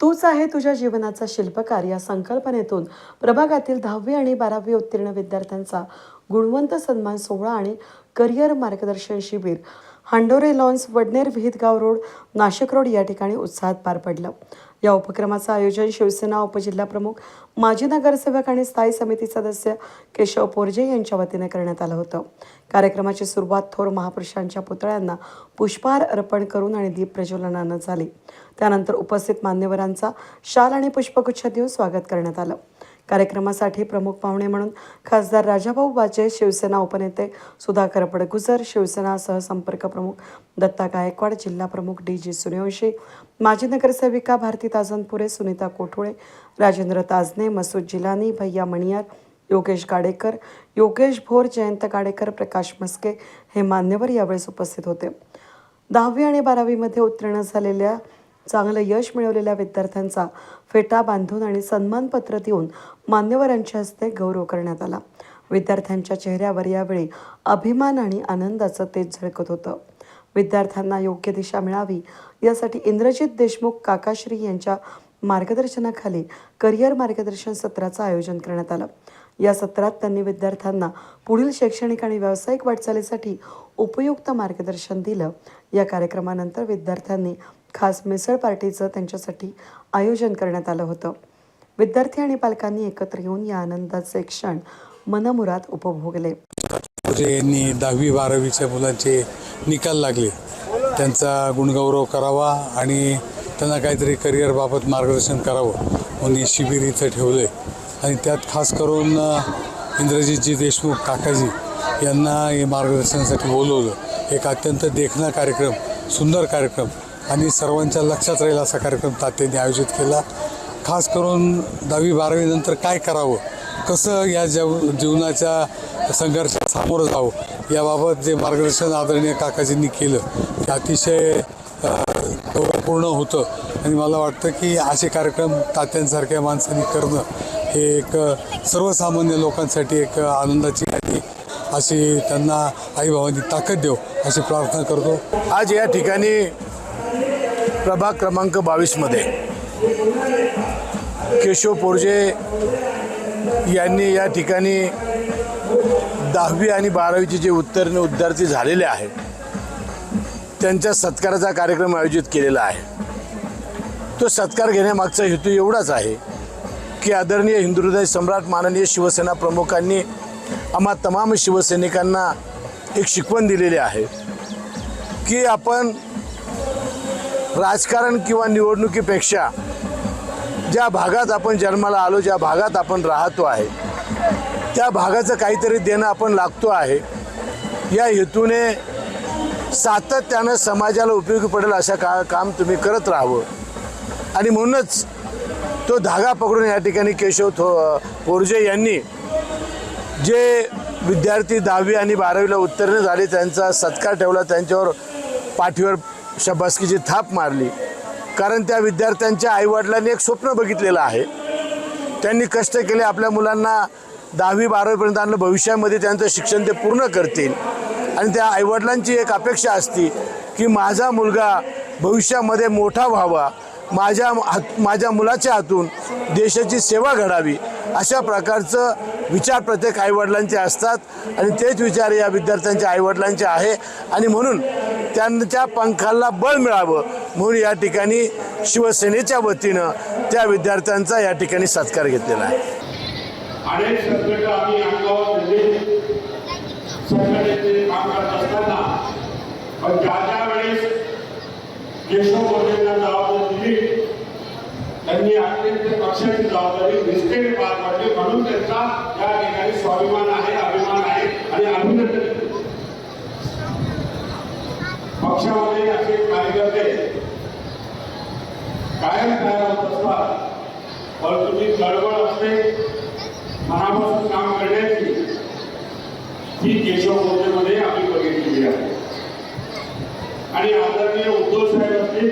तूच आहे तुझ्या जीवनाचा शिल्पकार या संकल्पनेतून. प्रभागातील दहावी आणि बारावी उत्तीर्ण विद्यार्थ्यांचा गुणवंत सन्मान सोहळा आणि करिअर मार्गदर्शन शिबिर. Handore lawns Vadner Vihitgaon road Nashik road या ठिकाणी उत्साहात पार पडलं. या उपक्रमाचं आयोजन शिवसेना उपजिल्हाप्रमुख माजी नगरसेवक आणि स्थायी समिती सदस्य केशव पोरजे यांच्या वतीने करण्यात आलं होतं. कार्यक्रमाची सुरुवात थोर महापुरुषांच्या पुतळ्यांना पुष्पहार अर्पण करून आणि दीप प्रज्वलनानं झाली. त्यानंतर उपस्थित मान्यवरांचा शाल आणि पुष्पगुच्छ देऊन स्वागत करण्यात आलं. कार्यक्रमासाठी प्रमुख पाहुणे म्हणून खासदार राजाभाऊ वाजे शिवसेना उपनेते सुधाकर पडगुजर शिवसेना सहसंपर्क प्रमुख दत्ता गायकवाड जिल्हा प्रमुख डी जी सूर्यवंशी माजी नगरसेविका भारती ताजनपुरे सुनीता कोठोळे राजेंद्र ताजने मसूद जिलानी भैया मणियार योगेश गाडेकर योगेश भोर जयंत गाडेकर प्रकाश मस्के हे मान्यवर यावेळेस उपस्थित होते. दहावी आणि बारावीमध्ये उत्तीर्ण झालेल्या चांगलं यश मिळवलेल्या विद्यार्थ्यांचा फेटा बांधून आणि सन्मानपत्र देऊन मान्यवरांच्या हस्ते गौरव करण्यात आला. विद्यार्थ्यांच्या चेहऱ्यावर यावेळी अभिमान आणि आनंदाचं तेज झळकत होतं. विद्यार्थ्यांना योग्य दिशा मिळावी यासाठी इंद्रजित देशमुख काकाश्री यांच्या मार्गदर्शनाखाली करिअर मार्गदर्शन सत्राचं आयोजन करण्यात आलं. या सत्रात त्यांनी विद्यार्थ्यांना पुढील शैक्षणिक आणि व्यावसायिक वाटचालीसाठी उपयुक्त मार्गदर्शन दिलं. या कार्यक्रमानंतर विद्यार्थ्यांनी खास मिसळ पार्टीचं त्यांच्यासाठी आयोजन करण्यात आलं होतं. विद्यार्थी आणि पालकांनी एकत्र येऊन या आनंदाचे क्षण मनमुरात उपभोगले. यांनी दहावी बारावीच्या मुलांचे निकाल लागले त्यांचा गुणगौरव करावा आणि त्यांना काहीतरी करिअरबाबत मार्गदर्शन करावं म्हणून शिबिर इथं ठेवलं आहे आणि त्यात खास करून इंद्रजीतजी देशमुख काकाजी यांना हे मार्गदर्शनासाठी बोलवलं. एक अत्यंत देखणा कार्यक्रम सुंदर कार्यक्रम आणि सर्वांच्या लक्षात राहील असा कार्यक्रम तात्यांनी आयोजित केला. खास करून दहावी बारावीनंतर काय करावं? कसं या जव जीवनाच्या संघर्षात सामोरं जावं? याबाबत जे मार्गदर्शन आदरणीय काकाजींनी केलं ते अतिशय पूर्ण गौरवपूर्ण होतं. आणि मला वाटतं की असे कार्यक्रम तात्यांसारख्या माणसांनी करणं हे एक सर्वसामान्य लोकांसाठी एक आनंदाची आणि अशी त्यांना आईबाबांनी ताकद देऊ अशी प्रार्थना करतो. आज या ठिकाणी प्रभाग क्रमांक बावीसमध्ये केशव पोरजे यांनी या ठिकाणी दहावी आणि बारावीचे जे उत्तीर्ण विद्यार्थी झालेले आहेत त्यांच्या सत्काराचा कार्यक्रम आयोजित केलेला आहे. तो सत्कार घेण्यामागचा हेतू एवढाच आहे की आदरणीय हिंदुहृदय सम्राट माननीय शिवसेना प्रमुखांनी आम्हा तमाम शिवसैनिकांना एक शिकवण दिलेली आहे की आपण राजकारण किंवा निवडणुकीपेक्षा ज्या भागात आपण जन्माला आलो ज्या भागात आपण राहतो आहे त्या भागाचं काहीतरी देणं आपण लागतो आहे. या हेतूने सातत्यानं समाजाला उपयोगी पडेल अशा का काम तुम्ही करत राहावं. आणि म्हणूनच तो धागा पकडून या ठिकाणी केशव थो पोरजे यांनी जे विद्यार्थी दहावी आणि बारावीला उत्तीर्ण झाले त्यांचा सत्कार ठेवला त्यांच्यावर पाठीवर शबासकीची थाप मारली. कारण त्या विद्यार्थ्यांच्या आईवडिलांनी एक स्वप्न बघितलेलं आहे. त्यांनी कष्ट केले आपल्या मुलांना दहावी बारावीपर्यंत आणलं भविष्यामध्ये त्यांचं शिक्षण ते पूर्ण करतील. आणि त्या आईवडिलांची एक अपेक्षा असती की माझा मुलगा भविष्यामध्ये मोठा व्हावा माझ्या हात माझ्या मुलाच्या हातून देशाची सेवा घडावी. अशा प्रकारचं विचार प्रत्येक आईवडिलांचे असतात आणि तेच विचार या विद्यार्थ्यांच्या आईवडिलांचे आहे. आणि म्हणून त्यांच्या पंखाला बळ मिळावं म्हणून या ठिकाणी शिवसेनेच्या वतीनं त्या विद्यार्थ्यांचा या ठिकाणी सत्कार घेतलेला आहे. अनेक संकट आम्ही अंगावर संघटनेचे काम करत असताना पण ज्या ज्या वेळेस केशव गोरेंना जबाबदारी दिली त्यांनी अत्यंत पक्षाची जबाबदारी निष्ठेने पार पाडली. म्हणून त्यांचा या ठिकाणी स्वाभिमान आहे अभिमान आहे आणि अभिनंदन. पक्षामध्ये असे कार्यकर्ते कायम तयार होत असतात परंतु ती चळवळ असते मनापासून काम करण्याची. ही केशव मोर्चेमध्ये आम्ही बघितलेली आहे. आणि आदरणीय उद्धव साहेब असतील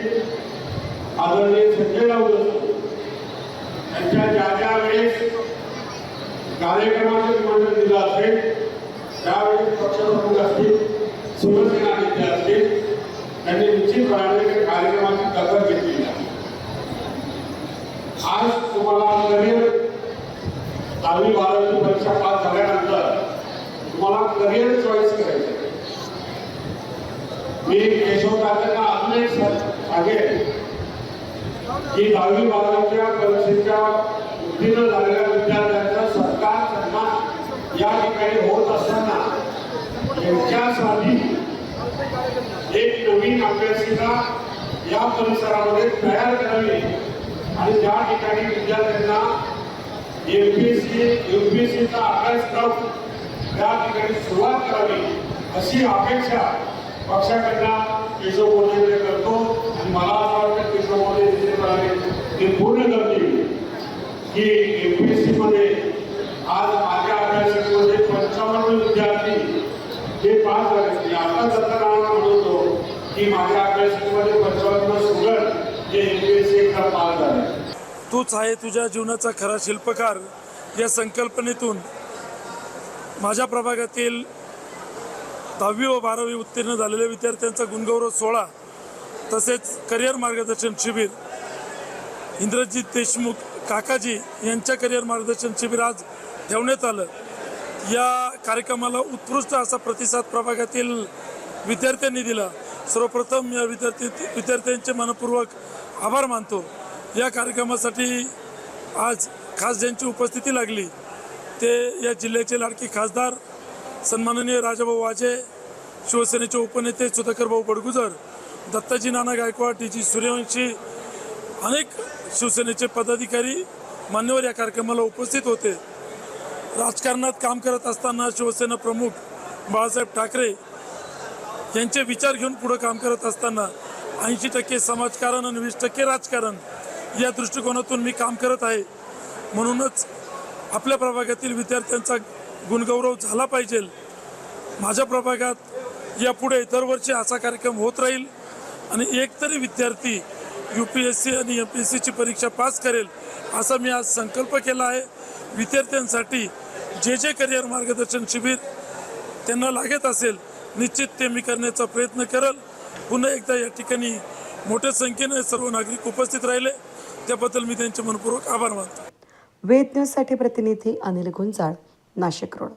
आदरणीय संजय राऊत असतील यांच्या ज्या ज्या वेळेस कार्यक्रमाचे निमंत्रण दिलं असेल त्यावेळी पक्षप्रमुख असतील शिवसेना नेते असतील त्यांनी निश्चितपणाने कार्यक्रमाची दखल घेतली आहे. आज तुम्हाला करिअर दहावी बारावी परीक्षा पास झाल्यानंतर तुम्हाला करिअर चॉईस करायचं मी केशव काकांना अजून एक सा- सांगेन की दहावी बारावीच्या परीक्षेच्या उत्तीर्ण झालेल्या विद्यार्थ्यांचा या ठिकाणी होत असताना त्यांच्यासाठी एक नवीन अभ्यासिका या परिसरामध्ये तयार करावी. आणि ज्या ठिकाणी विद्यार्थ्यांना एमपीएससी युपीएससीचा अभ्यासक्रम त्या ठिकाणी सुरुवात करावी अशी अपेक्षा पक्षाकडनं केशव मोदी करतो. आणि मला असं वाटतं केशव मोदी ते पूर्ण करतील. की एमपीएससी मध्ये माझ्या अभ्यासिकेमध्ये पंचावन्न विद्यार्थी जे पास झाले मी आता जाताना म्हणतो की माझ्या पंचावन्न जे एमपीएससी झाले तूच आहे तुझ्या जीवनाचा खरा शिल्पकार. या संकल्पनेतून माझ्या प्रभागातील दहावी व बारावी उत्तीर्ण झालेल्या विद्यार्थ्यांचा गुणगौरव सोहळा तसेच करिअर मार्गदर्शन शिबिर इंद्रजित देशमुख काकाजी यांच्या करिअर मार्गदर्शन शिबिर आज ठेवण्यात आलं. या कार्यक्रमाला उत्कृष्ट असा प्रतिसाद प्रभागातील विद्यार्थ्यांनी दिला. सर्वप्रथम या विद्यार्थी विद्यार्थ्यांचे मनपूर्वक आभार मानतो. या कार्यक्रमासाठी आज खास ज्यांची उपस्थिती लागली ते या जिल्ह्याचे लाडके खासदार सन्माननीय राजाभाऊ वाजे शिवसेनेचे उपनेते सुधाकरभाऊ बडगुजर दत्ताजी नाना गायकवाड डी जी सूर्यवंशी अनेक शिवसेनेचे पदाधिकारी मान्यवर या कार्यक्रमाला उपस्थित होते. राजकारणात काम करत असताना शिवसेना प्रमुख बाळासाहेब ठाकरे यांचे विचार घेऊन पुढे काम करत असताना ऐंशी टक्के समाजकारण आणि वीस टक्के राजकारण या दृष्टिकोनातून मी काम करत आहे. म्हणूनच आपल्या प्रभागातील विद्यार्थ्यांचा गुणगौरव झाला पाहिजे. माझ्या प्रभागात यापुढे दरवर्षी असा कार्यक्रम होत राहील आणि एक तरी विद्यार्थी यू पी एस सी आणि एम पी एस सीची परीक्षा पास करेल असा मी आज संकल्प केला आहे. विद्यार्थ्यांसाठी जे जे करिअर मार्गदर्शन शिबिर त्यांना लागत असेल निश्चित ते मी करण्याचा प्रयत्न करेल. पुन्हा एकदा या ठिकाणी मोठ्या संख्येने सर्व नागरिक उपस्थित राहिले. त्याबद्दल मी त्यांचे मनपूर्वक आभार मानतो. वेद न्यूजसाठी प्रतिनिधी अनिल गुंजाळ नाशिक रोड.